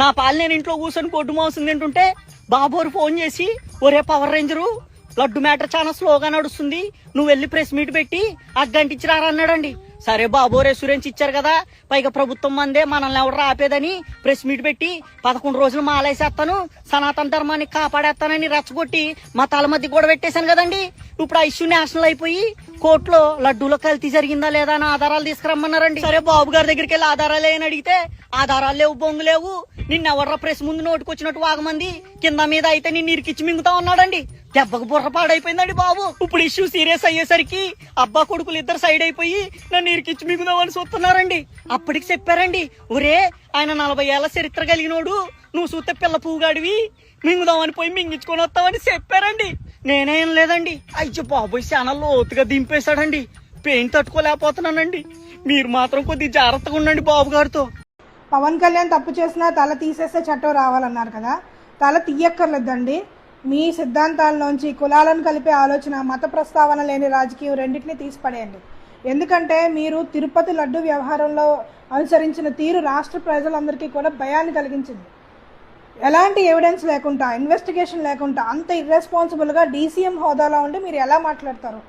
నా పాలు నేను ఇంట్లో కూర్చొని పొడ్డు మోసింది తింటుంటే బాబోరు ఫోన్ చేసి ఒరే పవర్ రేంజరు లడ్డు మ్యాటర్ చాలా స్లోగా నడుస్తుంది. నువ్వు వెళ్ళి ప్రెస్ మీట్ పెట్టి అగ్గంటించి రారా అన్నాడండి. సరే బాబు రెస్యూరెన్స్ ఇచ్చారు కదా. పైగా ప్రభుత్వం మందే మనల్ని ఎవరు ఆపేదని ప్రెస్ మీట్ పెట్టి పదకొండు రోజులు మాలేసేస్తాను. సనాతన ధర్మాన్ని కాపాడేస్తానని రెచ్చగొట్టి మా తల మధ్య కూడా పెట్టేశాను కదండి. ఇప్పుడు ఆ ఇష్యూ నేషనల్ అయిపోయి కోర్టులో లడ్డూలో కల్తీ జరిగిందా లేదా అని ఆధారాలు తీసుకురమ్మన్నారండి. సరే బాబు గారి దగ్గరికి వెళ్ళి ఆధారాలు ఏమని అడిగితే ఆధారాలు లేవు బొంగు లేవు. నిన్నెవర్రా ప్రెస్ ముందు నోటుకొచ్చినట్టు వాగమంది. కింద మీద అయితే నిన్ను ఇరికిచ్చి మింగుతా ఉన్నాడండి. దెబ్బకు బుర్ర పాడైపోయిందండి బాబు. ఇప్పుడు ఇష్యూ సీరియస్ అయ్యేసరికి అబ్బా కొడుకులు ఇద్దరు సైడ్ అయిపోయి నన్ను ఇరికిచ్చి మిగుదామని చూస్తున్నారండి అప్పటికి చెప్పారండి ఒరే ఆయన నలభై ఏళ్ళ చరిత్ర కలిగినోడు నువ్వు చూస్తే పిల్ల పువ్వుగాడివి మింగుదామని పోయి మింగించుకొని వస్తామని చెప్పారండి. నేనేం లేదండి. అయ్యో బాబోయ్ చాలా లోతుగా దింపేశాడండి. పెయిన్ తట్టుకోలేకపోతున్నానండి. మీరు మాత్రం కొద్దిగా జాగ్రత్తగా ఉండండి బాబు గారితో. పవన్ కళ్యాణ్ తప్పు చేసినా తల తీసేస్తే చట్టం రావాలన్నారు కదా. తల తీయక్కర్లేదండి. మీ సిద్ధాంతాల్లోంచి కులాలను కలిపే ఆలోచన మత ప్రస్తావన లేని రాజకీయం రెండింటిని తీసిపడేయండి. ఎందుకంటే మీరు తిరుపతి లడ్డు వ్యవహారంలో అనుసరించిన తీరు రాష్ట్ర ప్రజలందరికీ కూడా భయాన్ని కలిగించింది. ఎలాంటి ఎవిడెన్స్ లేకుండా ఇన్వెస్టిగేషన్ లేకుండా అంత ఇర్రెస్పాన్సిబుల్గా డీసీఎం హోదాలో ఉండి మీరు ఎలా మాట్లాడతారు?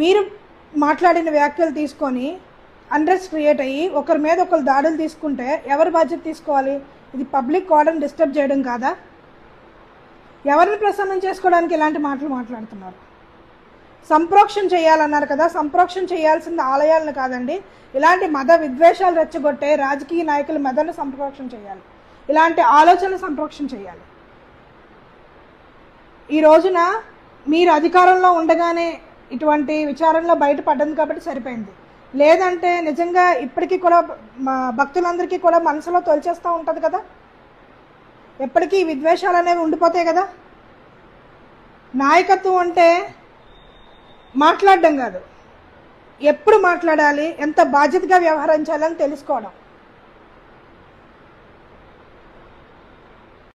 మీరు మాట్లాడిన వ్యాఖ్యలు తీసుకొని అండ్రెస్ట్ క్రియేట్ అయ్యి ఒకరి మీద ఒకరు దాడులు తీసుకుంటే ఎవరు బాధ్యత తీసుకోవాలి? ఇది పబ్లిక్ ఆర్డర్ని డిస్టర్బ్ చేయడం కాదా? ఎవరిని ప్రసన్నం చేసుకోవడానికి ఇలాంటి మాటలు మాట్లాడుతున్నారు? సంప్రోక్షణ చేయాలన్నారు కదా సంప్రోక్షణ చేయాల్సింది ఆలయాలను కాదండి. ఇలాంటి మత విద్వేషాలు రెచ్చగొట్టే రాజకీయ నాయకుల మెదడును సంప్రోక్షణ చేయాలి. ఇలాంటి ఆలోచనలు సంప్రోక్షణ చేయాలి. ఈ రోజున మీరు అధికారంలో ఉండగానే ఇటువంటి విచారంలో బయటపడ్డది కాబట్టి సరిపోయింది. లేదంటే నిజంగా ఇప్పటికీ కూడా మా భక్తులందరికీ కూడా మనసులో తొలిచేస్తూ ఉంటుంది కదా? ఎప్పటికీ విద్వేషాలు అనేవి ఉండిపోతాయి కదా? నాయకత్వం అంటే మాట్లాడడం కాదు. ఎప్పుడు మాట్లాడాలి ఎంత బాధ్యతగా వ్యవహరించాలని తెలుసుకోవడం.